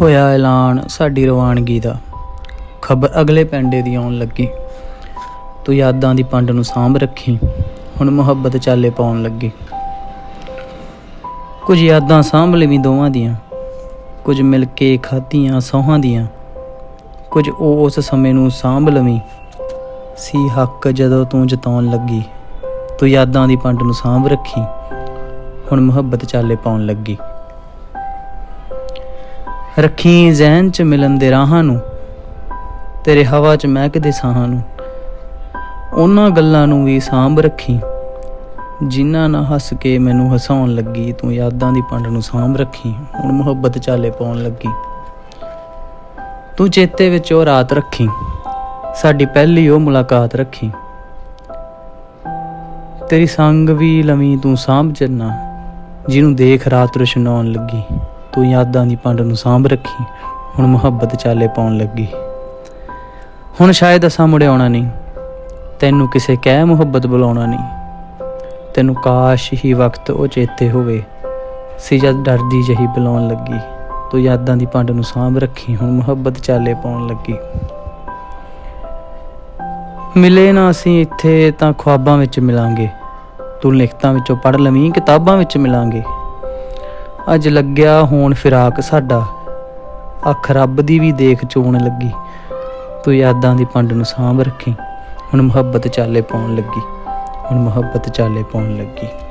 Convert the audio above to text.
ਹੋਇਆ ਐਲਾਨ ਸਾਡੀ ਰਵਾਨਗੀ ਦਾ। ਖਬਰ ਅਗਲੇ ਪੈਂਡੇ ਦੀ ਆਉਣ ਲੱਗੀ। ਤੂੰ ਯਾਦਾਂ ਦੀ ਪੰਡ ਨੂੰ ਸਾਂਭ ਰੱਖੀ। ਹੁਣ ਮੁਹੱਬਤ ਚਾਲੇ ਪਾਉਣ ਲੱਗੀ। ਕੁਝ ਯਾਦਾਂ ਸਾਂਭ ਲਵੀਂ ਦੋਵਾਂ ਦੀਆਂ। ਕੁਝ ਮਿਲ ਕੇ ਖਾਧੀਆਂ ਸੌਹਾਂ ਦੀਆਂ। ਕੁਝ ਉਹ ਉਸ ਸਮੇਂ ਨੂੰ ਸਾਂਭ ਲਵੀਂ। ਸੀ ਹੱਕ ਜਦੋਂ ਤੂੰ ਜਤਾਉਣ ਲੱਗੀ। ਤੂੰ ਯਾਦਾਂ ਦੀ ਪੰਡ ਨੂੰ ਸਾਂਭ ਰੱਖੀ। ਹੁਣ ਮੁਹੱਬਤ ਚਾਲੇ ਪਾਉਣ ਲੱਗੀ। ਰੱਖੀ ਜ਼ਹਿਨ ਚ ਮਿਲਣ ਦੇ ਰਾਹਾਂ ਨੂੰ, ਤੇਰੇ ਹਵਾ ਚ ਮਹਿਕਦੇ ਸਾਹਾਂ ਨੂੰ। ਉਹਨਾਂ ਗੱਲਾਂ ਨੂੰ ਵੀ ਸਾਂਭ ਰੱਖੀ, ਜਿਨ੍ਹਾਂ ਨਾਲ ਹੱਸ ਕੇ ਮੈਨੂੰ ਹਸਾਉਣ ਲੱਗੀ, ਤੂੰ ਯਾਦਾਂ ਦੀ ਪੰਡ ਨੂੰ ਸਾਂਭ ਰੱਖੀ, ਹੁਣ ਮੁਹੱਬਤ ਚਾਲੇ ਪਾਉਣ ਲੱਗੀ। ਤੂੰ ਚੇਤੇ ਵਿੱਚ ਉਹ ਰਾਤ ਰੱਖੀ, ਸਾਡੀ ਪਹਿਲੀ ਉਹ ਮੁਲਾਕਾਤ ਰੱਖੀ। ਤੇਰੀ ਸੰਗ ਵੀ ਲਵੀ ਤੂੰ ਸਾਂਭ ਚੰਨਾ ਜਿਹਨੂੰ ਦੇਖ ਰਾਤ ਰੁਸ਼ਨਾਉਣ ਲੱਗੀ। ਤੂੰ ਯਾਦਾਂ ਦੀ ਪੰਡ ਨੂੰ ਸਾਂਭ ਰੱਖੀ, ਹੁਣ ਮੁਹੱਬਤ ਚਾਲੇ ਪਾਉਣ ਲੱਗੀ। ਹੁਣ ਸ਼ਾਇਦ ਅਸਾਂ ਮੁੜੇ ਆਉਣਾ ਨਹੀਂ, ਤੈਨੂੰ ਕਿਸੇ ਕਹਿ ਮੁਹੱਬਤ ਬੁਲਾਉਣਾ ਨਹੀਂ। ਤੈਨੂੰ ਕਾਸ਼ ਹੀ ਵਕਤ ਉਹ ਚੇਤੇ ਹੋਵੇ, ਸੀ ਜਦ ਡਰਦੀ ਜਹੀ ਬੁਲਾਉਣ ਲੱਗੀ। ਤੂੰ ਯਾਦਾਂ ਦੀ ਪੰਡ ਨੂੰ ਸਾਂਭ ਰੱਖੀ, ਹੁਣ ਮੁਹੱਬਤ ਚਾਲੇ ਪਾਉਣ ਲੱਗੀ। ਮਿਲੇ ਨਾ ਅਸੀਂ ਇੱਥੇ ਤਾਂ ਖੁਆਬਾਂ ਵਿੱਚ ਮਿਲਾਂਗੇ, ਤੂੰ ਲਿਖਤਾਂ ਵਿੱਚੋਂ ਪੜ੍ਹ ਲਵੀਂ, ਕਿਤਾਬਾਂ ਵਿੱਚ ਮਿਲਾਂਗੇ। ਅੱਜ ਲੱਗਿਆ ਹੋਣ ਫਿਰਾਕ ਸਾਡਾ। ਅੱਖ ਰੱਬ ਦੀ ਵੀ ਦੇਖ ਚੋਣ ਲੱਗੀ। ਤੂੰ ਯਾਦਾਂ ਦੀ ਪੰਡ ਨੂੰ ਸਾਂਭ ਰੱਖੀ। ਹੁਣ ਮੁਹੱਬਤ ਚਾਲੇ ਪਾਉਣ ਲੱਗੀ। ਹੁਣ ਮੁਹੱਬਤ ਚਾਲੇ ਪਾਉਣ ਲੱਗੀ।